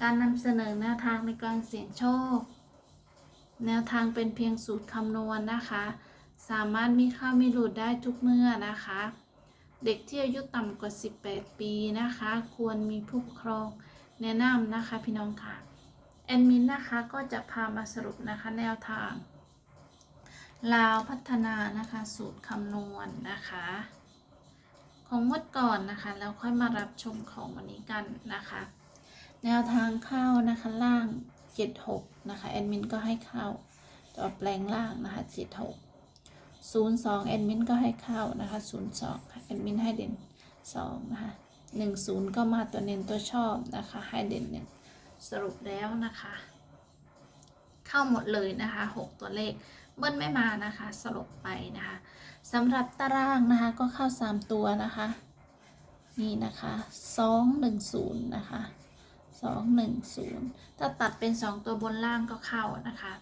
การนำเสนอแนวทางในการเสี่ยงโชค แนวทางเป็นเพียงสูตรคำนวณนะคะ สามารถมีค่าม่หลุดได้ทุกเมื่อนะคะ เด็กที่อายุต่ำกว่า 18 ปีนะคะ ควรมีผู้ปกครองแนะนำนะคะพี่น้องค่ะ แอดมินนะคะก็จะพามาสรุปนะคะแนวทางลาวพัฒนานะคะสูตรคำนวณนะคะ ของงวดก่อนนะคะ แล้วค่อยมารับชมของวันนี้กันนะคะ แนวทางเข้านะคะล่าง76นะคะแอดมินก็ให้เข้าตัวแปลงล่างนะคะ76 02แอดมินก็ให้เข้านะคะ02ค่ะแอดมินให้เด่น2นะคะ10ก็มาตัวเน้นตัวชอบนะคะให้เด่น1สรุปแล้วนะคะ เข้าหมดเลยนะคะ6ตัวเลขเบิ้ลไม่มานะคะสรุปไปนะคะสำหรับตารางนะคะก็เข้า3ตัวนะคะ นี่นะคะ210นะคะ 210ถ้าตัดเป็น2ตัวบนล่างก็เข้านะคะ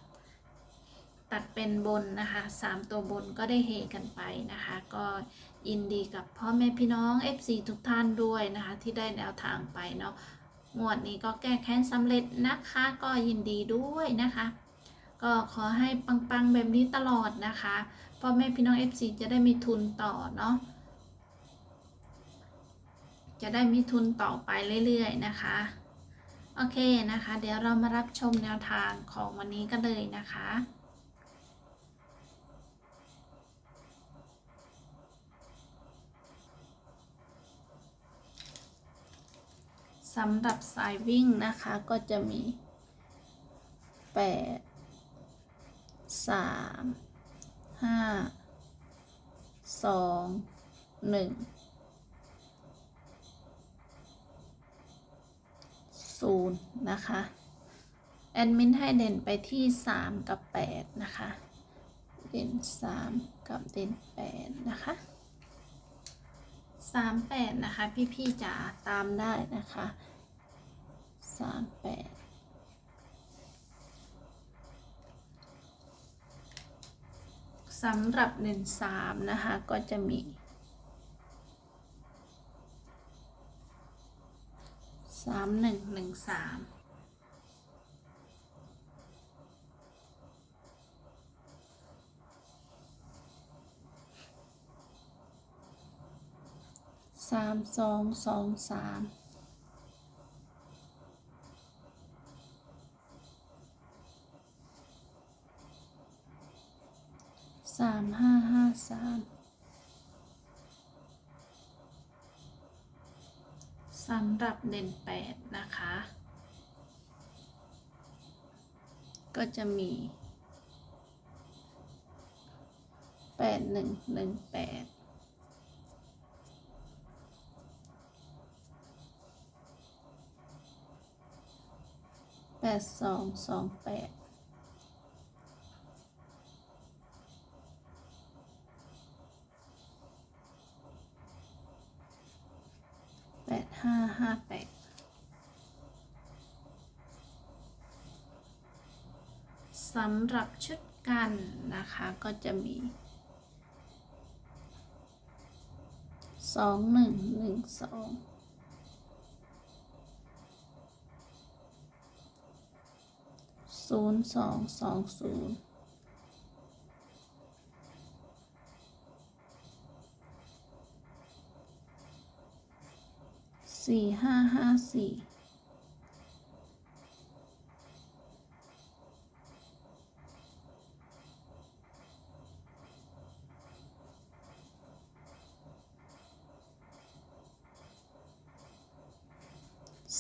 ตัดเป็นบนนะคะ3ตัวบนก็ได้เฮกันไปนะคะ ก็ยินดีกับพ่อแม่พี่น้อง FC ทุกท่านด้วยนะคะ ที่ได้แนวทางไปเนาะงวดนี้ก็แก้แค้นสำเร็จนะคะ ก็ยินดีด้วยนะคะ ก็ขอให้ปังๆแบบนี้ตลอดนะคะพ่อแม่พี่น้อง FC จะได้มีทุนต่อเนาะจะได้มีทุนต่อไปเรื่อยๆนะคะ โอเคนะคะ เดี๋ยวเรามารับชมแนวทางของวันนี้กันเลยนะคะสำหรับสายวิ่งนะคะก็จะมี 8 3 5 2 1 ศูนนะคะ แอดมินให้เด่นไปที่ 3 กับ 8 นะคะ เด่น 3 กับเด่น 8 นะคะ 3 8 นะคะ พี่ๆจ๋าตามได้นะคะ 3 8สำหรับ 1 3 นะคะ ก็จะมี สามหนึ่งหนึ่งสามสามสองสองสามสามห้าห้าสาม สำหรับเด่นแปดนะคะ ก็จะมีแปดหนึ่งหนึ่งแปดแปดสองสองแปดแปดห้าห้าแปด สำหรับชุดกันนะคะก็จะมี สองหนึ่งหนึ่งสองศูนย์สองสองศูนย์สี่ห้าห้าสี่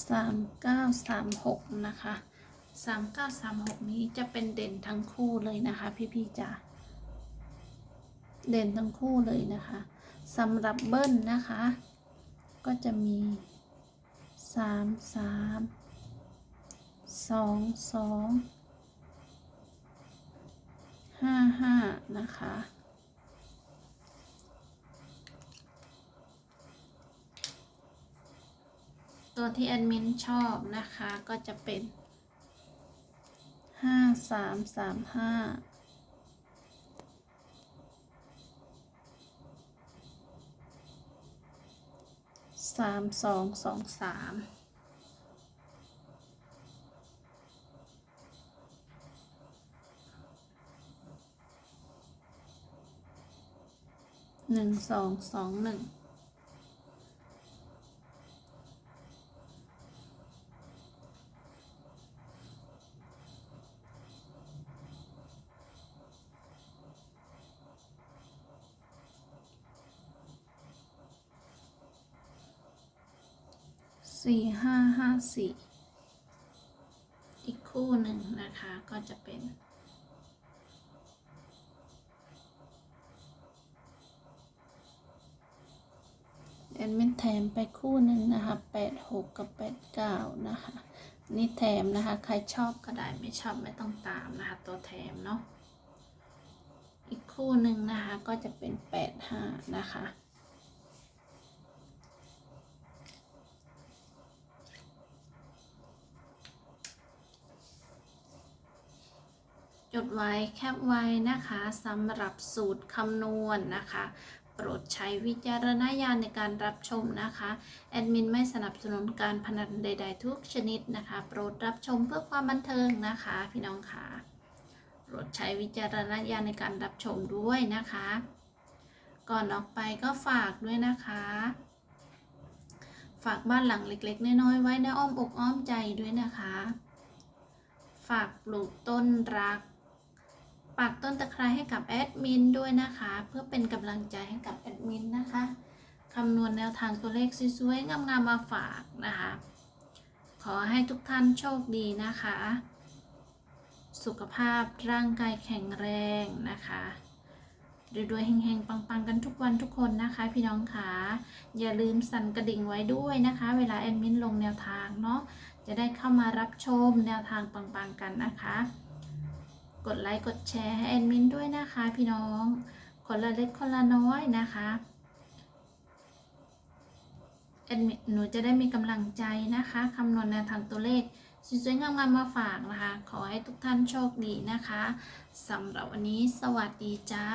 สามเก้าสามหกนะคะสามเก้าสามหกนี้จะเป็นเด่นทั้งคู่เลยนะคะ พี่ๆจ๋าเด่นทั้งคู่เลยนะคะสำหรับเบิ้ลนะคะ ก็จะมีสามสามสองสองห้าห้านะคะ ตัวที่แอดมินชอบนะคะก็จะเป็นห้าสามสามห้าสามสองสองสามหนึ่งสองสองหนึ่ง สี่ห้าห้าสี่อีกคู่หนึ่งนะคะก็จะเป็นแอดมินแถมไปคู่หนึ่งนะคะแปดหกกับแปดเก้านะคะ นี่แถมนะคะ ใครชอบก็ได้ไม่ชอบไม่ต้องตามนะคะ ตัวแถมเนาะ อีกคู่หนึ่งนะคะก็จะเป็นแปดห้านะคะ จ ดไว้แคปไว้นะคะสำหรับสูตรคำนวณนะคะ โปรดใช้วิจารณญาณในการรับชมนะคะ แอดมินไม่สนับสนุนการพนันใด ๆ ทุกชนิดนะคะ โปรดรับชมเพื่อความบันเทิงนะคะ พี่น้องค่ะโปรดใช้วิจารณญาณในการรับชมด้วยนะคะ ก่อนออกไปก็ฝากด้วยนะคะฝากบ้านหลังเล็ก ๆ น้อย ๆ ไว้ในอ้อมอกอ้อมใจด้วยนะคะ ฝากปลูกต้นรัก ปากต้นตะไคร้ให้กับแอดมินด้วยนะคะ เพื่อเป็นกำลังใจให้กับแอดมินนะคะคำนวณแนวทางตัวเลขสวยๆงามๆมาฝากนะคะ ขอให้ทุกท่านโชคดีนะคะ สุขภาพร่างกายแข็งแรงนะคะรวยๆเฮงๆ ปังๆ กันทุกวันทุกคนนะคะ พี่น้องค่ะอย่าลืมสั่นกระดิ่งไว้ด้วยนะคะ เวลาแอดมินลงแนวทางเนาะจะได้เข้ามารับชมแนวทางปังๆกันนะคะ กดไลค์กดแชร์ให้แอดมินด้วยนะคะ พี่น้องคนละเล็กคนละน้อยนะคะแอดมินหนูจะได้มีกำลังใจนะคะคำนวณแนวทางตัวเลขสวยๆงามๆมาฝากนะคะ ขอให้ทุกท่านโชคดีนะคะสำหรับวันนี้สวัสดีจ้า